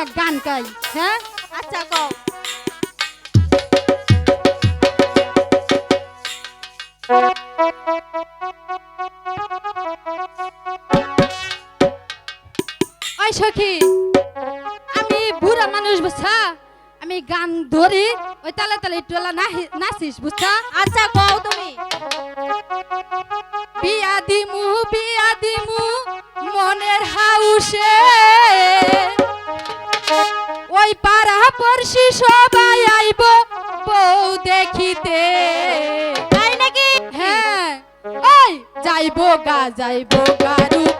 একটা গান গাই হ্যাঁ? আচ্ছা কও। আমি বুড়া মানুষ বুঝছা? আমি গান ধরি ওই তালে তালে টোলা নাচিস বুঝছা? আচ্ছা কও তুমি। বিয়া দিমু বিয়া দিমু মনের হাউসে। ওই পাড়া পড়শি সবাই আইব বউ দেখিতে। তাই নাকি? হ্যাঁ। ওই যাইব গা যাইব গা রূপ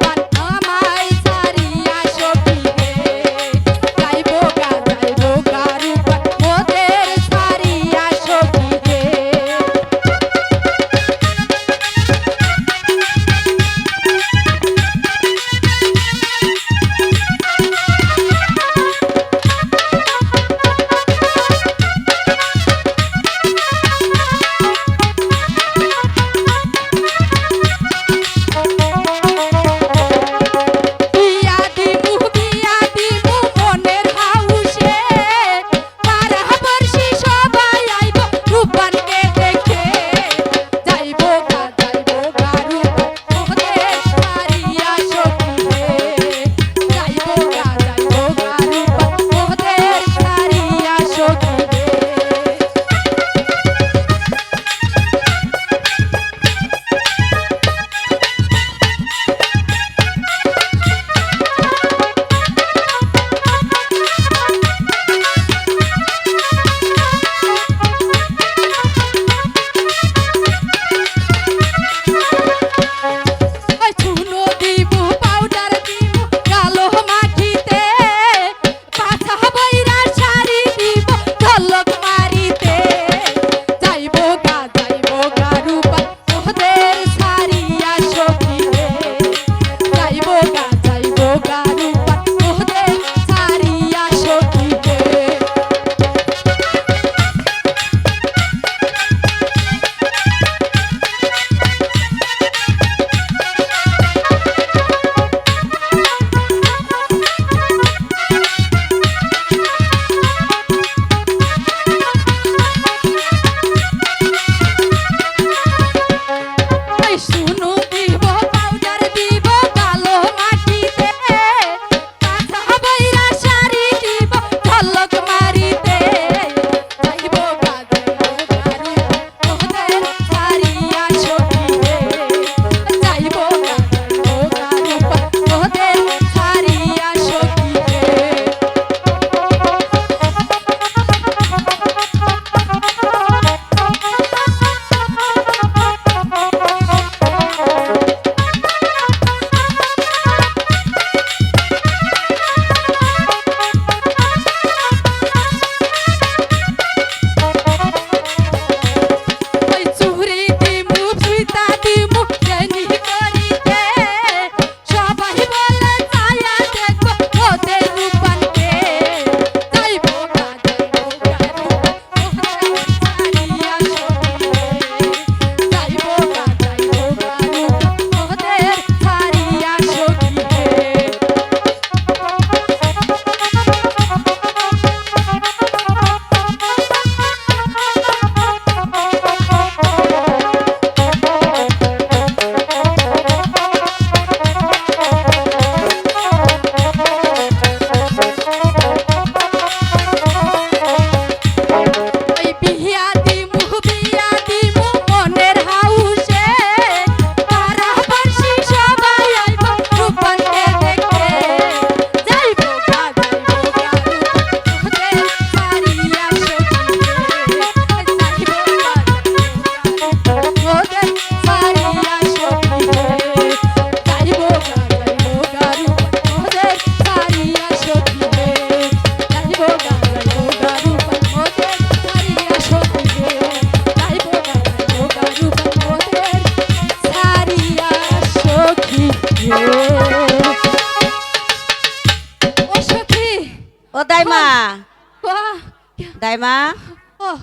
দাইমা দাইমা oh, oh, oh.